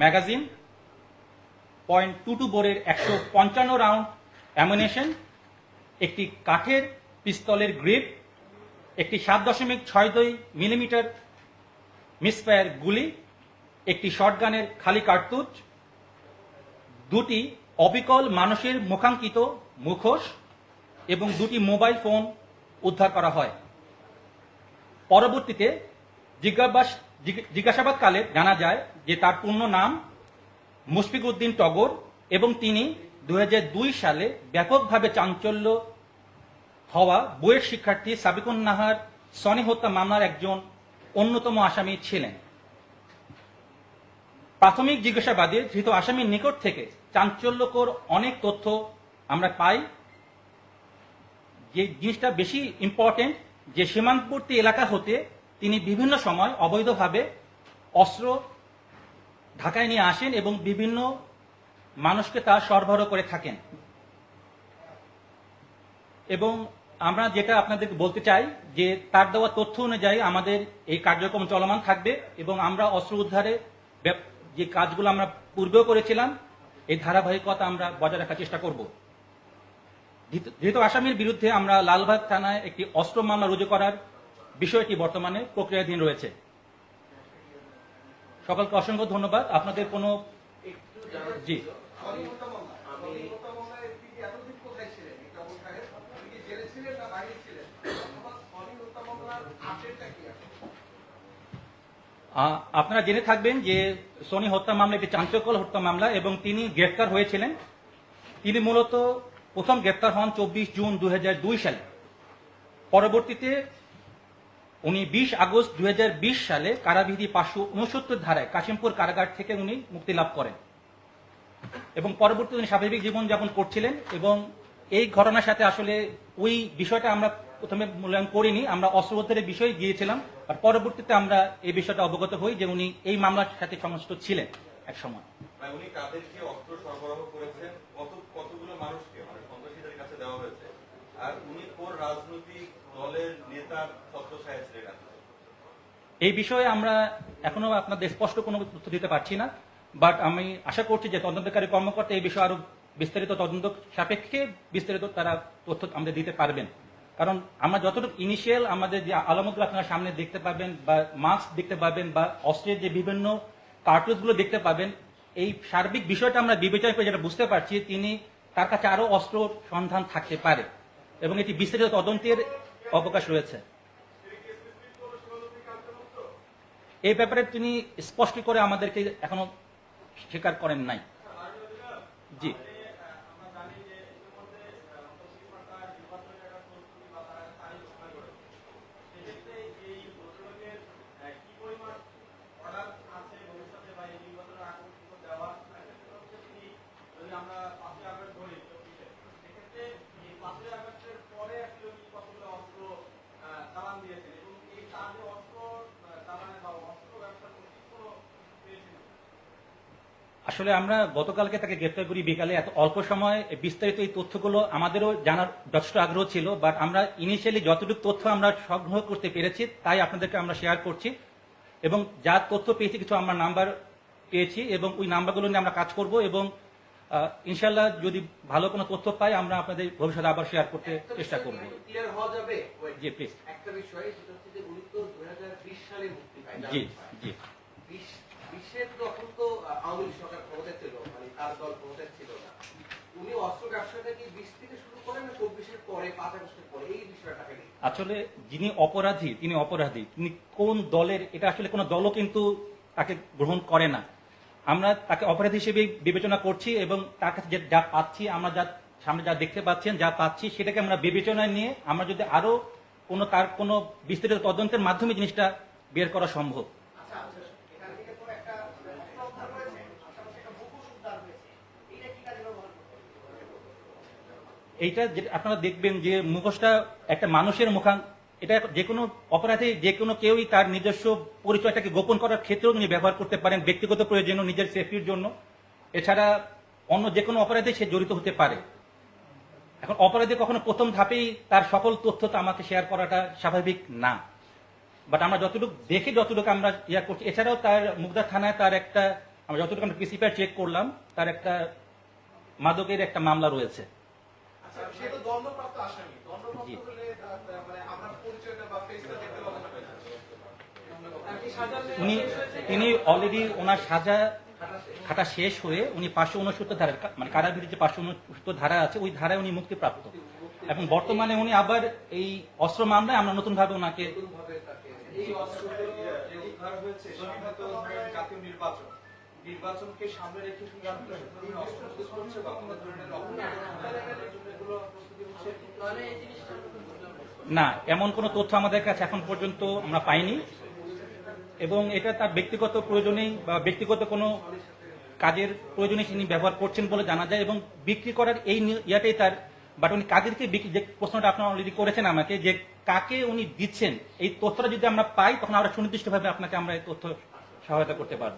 Magazine point two two বোরের একশো পঞ্চান্ন রাউন্ড অ্যামুনেশন একটি কাঠের পিস্তলের গ্রিপ একটি সাত দশমিক ছয় দুই মিলিমিটার মিসফায়ার গুলি, একটি শটগানের খালি কার্তুজ, দুটি অবিকল মানুষের মুখাঙ্কিত মুখোশ এবং দুটি মোবাইল ফোন উদ্ধার করা হয়। পরবর্তীতে জিজ্ঞাবাস জিজ্ঞ- জিজ্ঞাসাবাদকালে জানা যায় যে তার পূর্ণ নাম মুশফিক উদ্দিন টগর এবং তিনি দুই সালে ব্যাপকভাবে চাঞ্চল্য হওয়া বইয়ের শিক্ষার্থী সাবিকুন নাহার সনি হত্যা মামলার একজন অন্যতম আসামি ছিলেন। প্রাথমিক জিজ্ঞাসাবাদে ধৃত আসামির নিকট থেকে চাঞ্চল্যকর অনেক তথ্য আমরা পাই। যে জিনিসটা বেশি ইম্পর্টেন্ট যে সীমান্তবর্তী এলাকা হতে তিনি বিভিন্ন সময় অবৈধভাবে অস্ত্র ঢাকায় নিয়ে আসেন এবং বিভিন্ন মানুষকে তা সরবরাহ করে থাকেন। এবং আমরা যেটা আপনাদেরকে বলতে চাই যে তার দেওয়া তথ্য অনুযায়ী আমাদের এই কার্যক্রম চলমান থাকবে এবং আমরা অস্ত্র উদ্ধারে যে কাজগুলো আমরা পূর্বেও করেছিলাম, এই ধারাবাহিকতা আমরা বজায় রাখার চেষ্টা করব। ধৃত আসামির বিরুদ্ধে আমরা লালবাগ থানায় একটি অস্ত্র মামলা রুজু করার বিষয়টি বর্তমানে প্রক্রিয়াধীন রয়েছে। সকলকে অসংখ্য ধন্যবাদ। আপনাদের কোনো জি। আপনারা জেনে থাকবেন যে সোনি হত্যা মামলা একটি চাঞ্চল্যকর হত্যা মামলা এবং তিনি গ্রেফতার হয়েছিলেন। তিনি মূলত প্রথম গ্রেফতার হন চব্বিশ জুন দু হাজার দুই সালে। পরবর্তীতে উনি বিশ আগস্ট দুই হাজার বিশ সালে কারাবিধি পাঁচশো উনসত্তর ধারায় কাশিমপুর কারাগার থেকে উনি মুক্তি লাভ করেন। এবং পরবর্তীতে উনি স্বাভাবিক জীবনযাপন করছিলেন এবং এই ঘটনার সাথে আসলে ওই বিষয়টা আমরা প্রথমে মূল্যায়ন করিনি, আমরা অস্ত্র উদ্ধারের বিষয়ে গিয়েছিলাম, আর পরবর্তীতে আমরা এই বিষয়টা অবগত হই যে উনি এই মামলার সাথে সংশ্লিষ্ট ছিলেন এক সময়। উনি অস্ত্র সরবরাহ করেছেন? কত কতগুলো মানুষকে মানে সন্ত্রাসীদের কাছে দেওয়া হয়েছে? এই বিষয়ে আমরা এখনও আপনাদের স্পষ্ট কোনো তথ্য দিতে পারছি না বাট আমি আশা করছি যে তদন্তকারী কর্মকর্তা এই বিষয়ে আরও বিস্তারিত তদন্ত সাপেক্ষে বিস্তারিত তারা তথ্য আমাদের দিতে পারবেন। কারণ আমরা যতটুকু ইনিশিয়াল আমাদের যে আলামতগুলো আপনারা সামনে দেখতে পাবেন বা মাস্ক দেখতে পাবেন বা অস্ত্রের যে বিভিন্ন কার্টুজগুলো দেখতে পাবেন, এই সার্বিক বিষয়টা আমরা বিবেচনা করে যেটা বুঝতে পারছি, তিনি তার কাছে আরও অস্ত্র সন্ধান থাকতে পারে। এবং এটি বিস্তারিত তদন্তের অবকাশ রয়েছে। এই ব্যাপারে তিনি স্পষ্ট করে আমাদেরকে এখনও স্বীকার করেন নাই। জি। আসলে আমরা গতকালকে তাকে গ্রেপ্তার করি বিকালে। এত অল্প সময় বিস্তারিত এই তথ্যগুলো আমাদেরও জানার যথেষ্ট আগ্রহ ছিল বাট আমরা ইনিশিয়ালি যতটুকু তথ্য আমরা সংগ্রহ করতে পেরেছি তাই আপনাদেরকে আমরা শেয়ার করছি। এবং যা তথ্য পেয়েছি কিছু আমরা নাম্বার পেয়েছি এবং ওই নাম্বারগুলো নিয়ে আমরা কাজ করব এবং ইনশাল্লাহ যদি ভালো কোনো তথ্য পাই আমরা আপনাদের ভবিষ্যতে আবার শেয়ার করতে চেষ্টা করব। ক্লিয়ার হওয়া যাবে। জি প্লিজ একটা বিষয় সেটা হচ্ছে যে উনি তো দুই হাজার বিশ সালে মুক্তি পায় জি জি। বিশের তখন তো আওয়ামী লীগ সরকার ক্ষমতায় ছিল মানে তার দল ক্ষমতায় ছিল না। উনি অস্ত্র ব্যবসাটা কি বিশ থেকে শুরু করেন না চব্বিশের পরে পাঁচ আগস্টের পরে এই বিষয়টাকে আসলে যিনি অপরাধী তিনি অপরাধী তিনি কোন দলের এটা আসলে কোনো দলও কিন্তু তাকে গ্রহণ করে না। আমরা তাকে অপরাধী হিসেবে বিবেচনা করছি এবং তার কাছে যা পাচ্ছি আমরা যা সামনে যা দেখতে পাচ্ছেন যা পাচ্ছি সেটাকে আমরা বিবেচনায় নিয়ে আমরা যদি আরও কোনো তার কোনো বিস্তারিত তদন্তের মাধ্যমে জিনিসটা বের করা সম্ভব। আচ্ছা আচ্ছা করতে এইটা যেটা আপনারা দেখবেন যে মুখোশটা একটা মানুষের মুখাং এটা যে কোনো অপরাধে যে কোনো কেউই তার নিজস্ব পরিচয়টাকে গোপন করার ক্ষেত্রেও তিনি ব্যবহার করতে পারেন ব্যক্তিগত প্রয়োজনে নিজের সেফটির জন্য। এছাড়া অন্য যে কোনো অপরাধে সে জড়িত হতে পারে। এখন অপরাধী কখনো প্রথম ধাপেই তার সকল তথ্য তো আমাকে শেয়ার করাটা স্বাভাবিক না। বাট আমরা যতটুকু দেখে যতটুকু আমরা ইয়া করছি এছাড়াও তার মুগদা থানায় তার একটা আমরা যতটুকু আমরা পিসিপিআর চেক করলাম তার একটা মাদকের একটা মামলা রয়েছে। আচ্ছা মানে উনি তিনি অলরেডি ওনার সাজা খাটা শেষ হয়ে উনি পাঁচশো উনসত্তর ধারা মানে কারাবির যে পাঁচশো উনসত্তর ধারা আছে ওই ধারায় উনি মুক্তিপ্রাপ্ত। এবং বর্তমানে উনি আবার এই অস্ত্র মামলায় আমরা নতুন ভাবে ওনাকে নতুনভাবে তাকে এই অস্ত্রগুলো যে উদ্ধার হয়েছে সেটা তো ধরেন জাতীয় নির্বাচন। নির্বাচনকে সামনে রেখে কি আপনারা এই অস্ত্র ইউজ করছে বা কোনো ধরনের অপরাধের জন্য এগুলো প্রস্তুতি হচ্ছে এই জিনিসটা আমরা বুঝলাম না। না এমন কোনো তথ্য আমাদের কাছে এখন পর্যন্ত আমরা পাইনি। এবং এটা তার ব্যক্তিগত প্রয়োজনেই বা ব্যক্তিগত কোনো কাজের প্রয়োজনে তিনি ব্যবহার করছেন বলে জানা যায় এবং বিক্রি করার এই ইয়াটাই তার বাট উনি কাদেরকে যে প্রশ্নটা আপনারা অলরেডি করেছেন আমাকে যে কাকে উনি দিচ্ছেন, এই তথ্যটা যদি আমরা পাই, তখন আমরা সুনির্দিষ্টভাবে আপনাকে আমরা এই তথ্য সহায়তা করতে পারব।